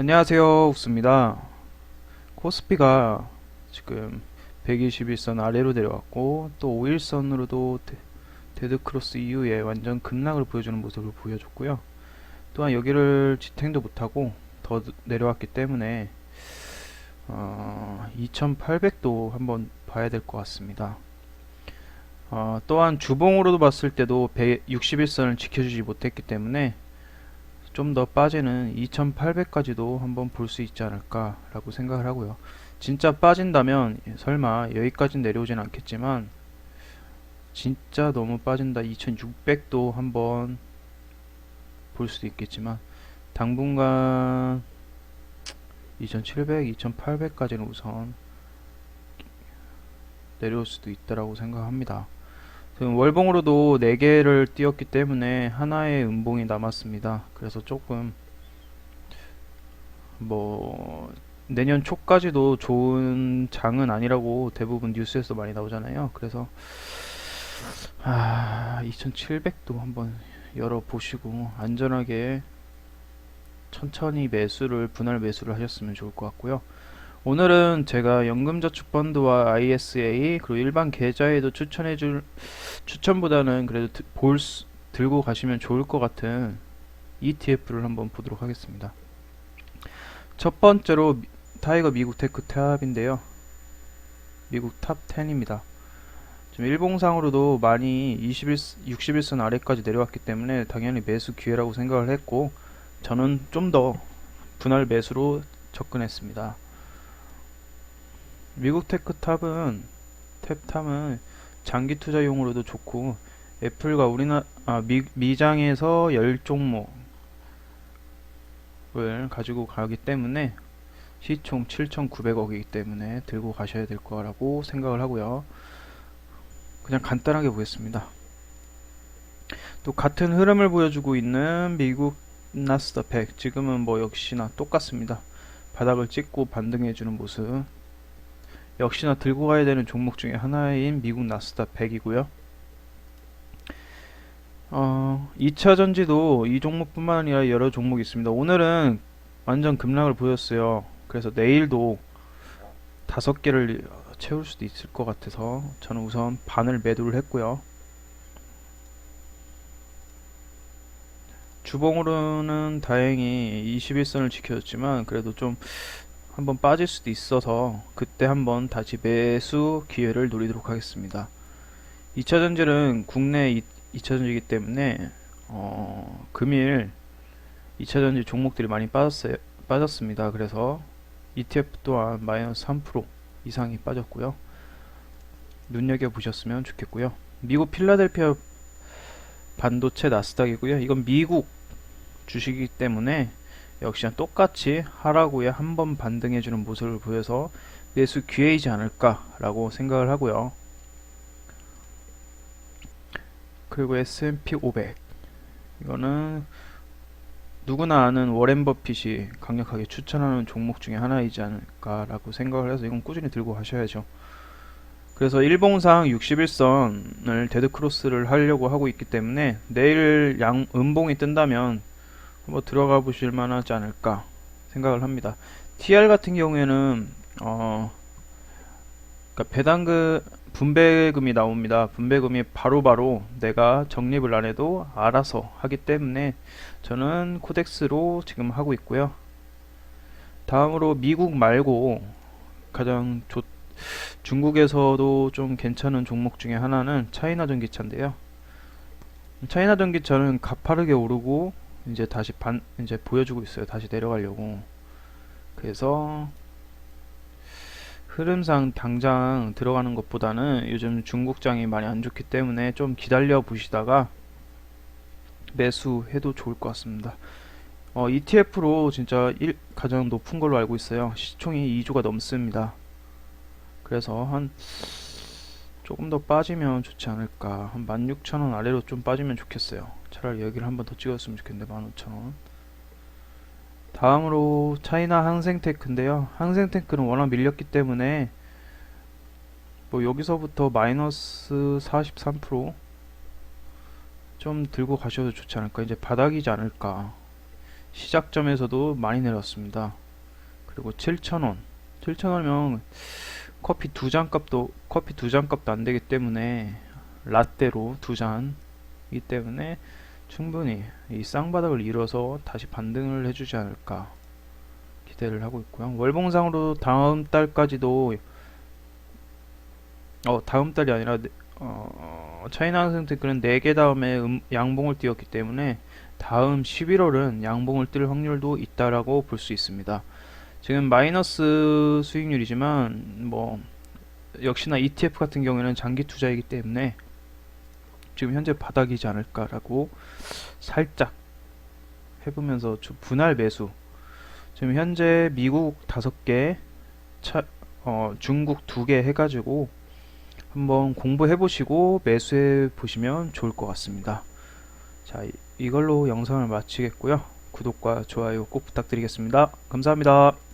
안녕하세요. 욱수입니다. 코스피가 지금 121선 아래로 내려왔고 또 5일선으로도 데드크로스 이후에 완전 급락을 보여주는 모습을 보여줬고요. 또한 여기를 지탱도 못하고 더 내려왔기 때문에 어, 2800도 한번 봐야 될 것 같습니다. 어, 또한 주봉으로도 봤을 때도 161선을 지켜주지 못했기 때문에 좀 더 빠지는 2800까지도 한번 볼 수 있지 않을까 라고 생각을 하고요. 진짜 빠진다면 설마 여기까지 내려오진 않겠지만 진짜 너무 빠진다 2600도 한번 볼 수도 있겠지만 당분간 2700, 2800까지는 우선 내려올 수도 있다라고 생각합니다. 지금 월봉으로도 4개를 띄었기 때문에 하나의 음봉이 남았습니다. 그래서 조금 뭐 내년 초까지도 좋은 장은 아니라고 대부분 뉴스에서 많이 나오잖아요. 그래서 아, 2700도 한번 열어보시고 안전하게 천천히 매수를 분할 매수를 하셨으면 좋을 것 같고요. 오늘은 제가 연금저축펀드와 ISA 그리고 일반 계좌에도 추천해 줄 추천보다는 그래도 드- 볼 수- 들고 가시면 좋을 것 같은 ETF를 한번 보도록 하겠습니다. 첫 번째로 미- 타이거 미국 테크 탑인데요. 미국 탑 10입니다. 지금 일봉상으로도 많이 21, 61선 아래까지 내려왔기 때문에 당연히 매수 기회라고 생각을 했고 저는 좀 더 분할 매수로 접근했습니다. 미국 테크탑은 탭탑은 장기 투자용으로도 좋고 애플과 우리나 아, 미, 미장에서 10종목을 가지고 가기 때문에 시총 7,900억이기 때문에 들고 가셔야 될 거라고 생각을 하고요. 그냥 간단하게 보겠습니다. 또 같은 흐름을 보여주고 있는 미국 나스닥 100 지금은 뭐 역시나 똑같습니다. 바닥을 찍고 반등해주는 모습 역시나 들고 가야 되는 종목 중에 하나인 미국 나스닥 100이고요. 어, 2차 전지도 이 종목뿐만 아니라 여러 종목이 있습니다. 오늘은 완전 급락을 보였어요. 그래서 내일도 다섯 개를 채울 수도 있을 것 같아서 저는 우선 반을 매도를 했고요. 주봉으로는 다행히 21선을 지켜줬지만 그래도 좀 한번 빠질 수도 있어서 그때 한번 다시 매수 기회를 노리도록 하겠습니다. 2차 전지는 국내 2차 전지이기 때문에 어, 금일 2차 전지 종목들이 많이 빠졌어요. 빠졌습니다. 그래서 ETF 또한 마이너스 3% 이상이 빠졌고요. 눈여겨 보셨으면 좋겠고요. 미국 필라델피아 반도체 나스닥이고요. 이건 미국 주식이기 때문에 역시나 똑같이 하락후에 한 번 반등해주는 모습을 보여서 매수 기회이지 않을까라고 생각을 하고요. 그리고 S&P 500 이거는 누구나 아는 워렌 버핏이 강력하게 추천하는 종목 중에 하나이지 않을까라고 생각을 해서 이건 꾸준히 들고 가셔야죠. 그래서 일봉상 61선을 데드크로스를 하려고 하고 있기 때문에 내일 양 음봉이 뜬다면 한번 들어가 보실 만하지 않을까 생각을 합니다. TR 같은 경우에는 어 그러니까 배당금 분배금이 나옵니다. 분배금이 바로 바로 내가 적립을 안 해도 알아서 하기 때문에 저는 코덱스로 지금 하고 있고요. 다음으로 미국 말고 가장 좋 중국에서도 좀 괜찮은 종목 중에 하나는 차이나 전기차인데요. 차이나 전기차는 가파르게 오르고 이제 다시 반 이제 보여주고 있어요. 다시 내려가려고. 그래서 흐름상 당장 들어가는 것보다는 요즘 중국장이 많이 안 좋기 때문에 좀 기다려 보시다가 매수해도 좋을 것 같습니다. 어, ETF로 진짜 일, 가장 높은 걸로 알고 있어요. 시총이 2조가 넘습니다. 그래서 한 조금 더 빠지면 좋지 않을까. 한 16,000원 아래로 좀 빠지면 좋겠어요. 차라리 여기를 한 번 더 찍었으면 좋겠는데 15,000원. 다음으로 차이나 항생테크인데요. 항생테크는 워낙 밀렸기 때문에 뭐 여기서부터 마이너스 43%좀 들고 가셔도 좋지 않을까. 이제 바닥이지 않을까. 시작점에서도 많이 내렸습니다. 그리고 7,000원. 7,000원이면 커피 두 잔 값도 커피 두 잔 값도 안 되기 때문에 라떼로 두 잔이기 때문에 충분히 이 쌍바닥을 이뤄서 다시 반등을 해주지 않을까 기대를 하고 있고요. 월봉상으로 다음 달까지도 어 다음 달이 아니라 네- 어 차이나 항생테크는 4개 다음에 음, 양봉을 띄웠기 때문에 다음 11월은 양봉을 뜰 확률도 있다라고 볼 수 있습니다. 지금 마이너스 수익률이지만 뭐 역시나 ETF 같은 경우에는 장기 투자이기 때문에 지금 현재 바닥이지 않을까라고 살짝 해보면서 좀 분할 매수 지금 현재 미국 다섯 개, 차, 어, 중국 두개 해가지고 한번 공부해 보시고 매수해 보시면 좋을 것 같습니다. 자, 이- 이걸로 영상을 마치겠고요. 구독과 좋아요 꼭 부탁드리겠습니다. 감사합니다.